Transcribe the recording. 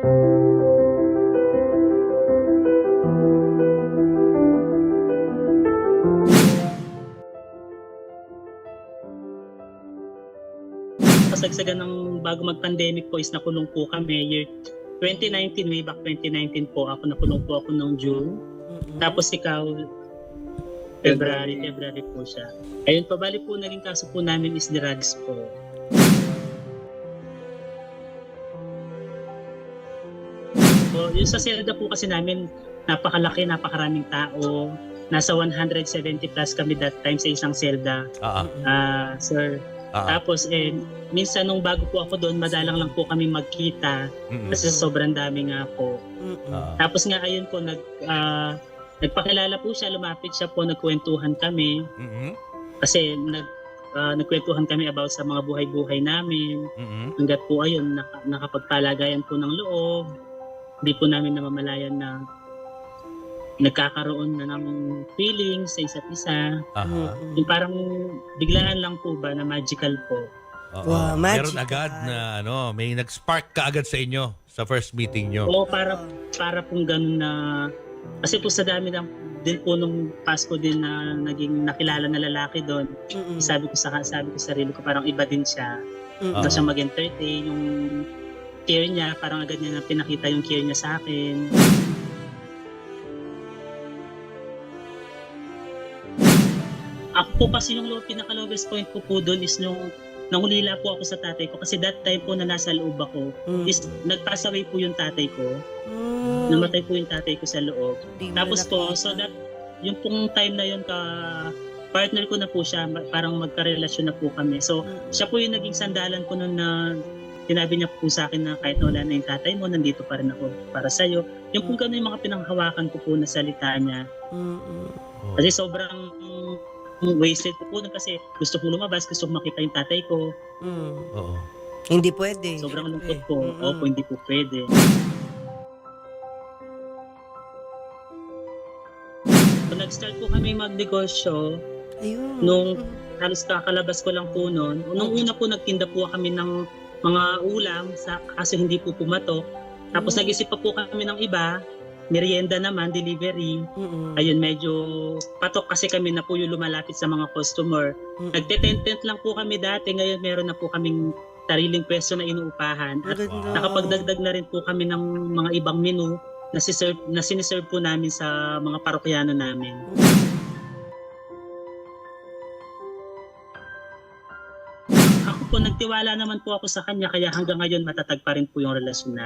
Kasagsagan ng bago mag-pandemic po is nakulong po kami. Year 2019, way back 2019 po, ako nakulong po ako noong June. Mm-mm. Tapos ikaw, February, February po siya. Ayun po, bali po naging kaso po namin is drugs po. So, yung sa Zelda po kasi namin, napakalaki, napakaraming tao. Nasa 170 plus kami that time sa isang Zelda. Ah, Ah, sir. ah, ah. Tapos eh, minsan nung bago po ako doon, madalang lang po kami magkita Mm-mm. kasi sobrang dami nga po. Ah. Tapos nga ayun po, nag, ah, nagpakilala po siya, lumapit siya po, nagkwentuhan kami. Mm-mm. Kasi nag, ah, nagkwentuhan kami about sa mga buhay-buhay namin. Mm-mm. Hanggat po ayun, naka, nakapagpalagayan po ng loob. Hindi po namin namamalayan na nagkakaroon na ng feelings sa isa't isa. Aha. Yung parang biglaan lang po ba na magical po. Oo. Wow, Meron magical. agad na ano, may nag-spark ka agad sa inyo sa first meeting nyo. Oo, para para pong ganun na kasi po sa dami ng din po nung Pasko din na naging nakilala na lalaki doon. Mm-mm. Sabi ko sa sabi ko sa sarili ko parang iba din siya. Ah. siya mag-entertain yung care niya, parang agad niya na pinakita yung care niya sa akin. Ako po kasi yung low, pinaka-lowest point ko po doon is nung nangulila po ako sa tatay ko kasi that time po na nasa loob ako Mm-mm. is nag-pass away po yung tatay ko. Mm. Namatay po yung tatay ko sa loob. Di Tapos po, so that, yung pong time na yun ka, partner ko na po siya, parang magkarelasyon na po kami. So, Mm-mm. siya po yung naging sandalan ko noon na sinabi niya po sa akin na kahit na wala na yung tatay mo, nandito pa rin ako para sa'yo. Yung kung gano'n yung mga pinanghawakan ko po na salita niya. Oh. Kasi sobrang mm, wasted ko po nun kasi gusto ko lumabas, gusto ko makita yung tatay ko. Mm. Oo. Hindi pwede. Sobrang lungkot po. Mm-mm. Opo, hindi po pwede. So, nag-start po kami magnegosyo Ayun. Nung- halos kakalabas ko lang po noon. Nung una po nagtinda po kami ng mga ulam sa kaso hindi po pumatok. Tapos Mm. nag-isip pa po kami ng iba, merienda naman, delivery. Mm-mm. Ayun, medyo patok kasi kami na po yung lumalapit sa mga customer. Mm-mm. Nagte-tent-tent lang po kami dati, ngayon meron na po kaming sariling pwesto na inuupahan. At Maganda. nakapagdagdag na rin po kami ng mga ibang menu na, siserve, na siniserve po namin sa mga parokyano namin. Ako po, nagtiwala naman po ako sa kanya kaya hanggang ngayon matatag pa rin po yung relasyon na.